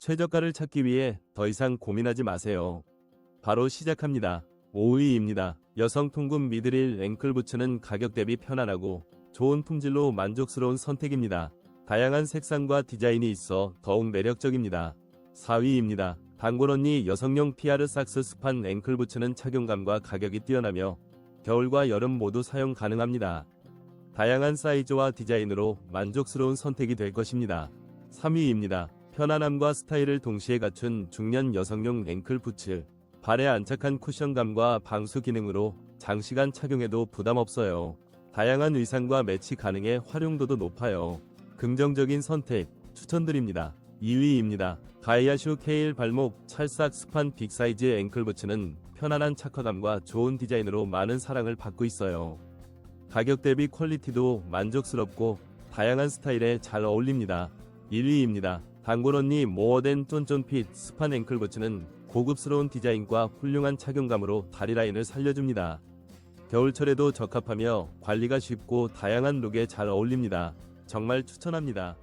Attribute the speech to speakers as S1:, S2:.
S1: 최저가를 찾기 위해 더 이상 고민하지 마세요. 바로 시작합니다. 5위입니다. 여성 통금 미드릴 앵클 부츠는 가격 대비 편안하고 좋은 품질로 만족스러운 선택입니다. 다양한 색상과 디자인이 있어 더욱 매력적입니다. 4위입니다. 단골 언니 여성용 피아르 sak스 스판 앵클 부츠는 착용감과 가격이 뛰어나며 겨울과 여름 모두 사용 가능합니다. 다양한 사이즈와 디자인으로 만족스러운 선택이 될 것입니다. 3위입니다. 편안함과 스타일을 동시에 갖춘 중년 여성용 앵클 부츠. 발에 안착한 쿠션감과 방수 기능으로 장시간 착용해도 부담 없어요. 다양한 의상과 매치 가능해 활용도도 높아요. 긍정적인 선택 추천드립니다. 2위입니다. 가이아슈 케일 발목 찰싹 스판 빅사이즈 앵클 부츠는 편안한 착화감과 좋은 디자인으로 많은 사랑을 받고 있어요. 가격 대비 퀄리티도 만족스럽고 다양한 스타일에 잘 어울립니다. 1위입니다. 단골 언니 모어된 쫀쫀핏 스판 앵클 부츠는 고급스러운 디자인과 훌륭한 착용감으로 다리 라인을 살려줍니다. 겨울철에도 적합하며 관리가 쉽고 다양한 룩에 잘 어울립니다. 정말 추천합니다.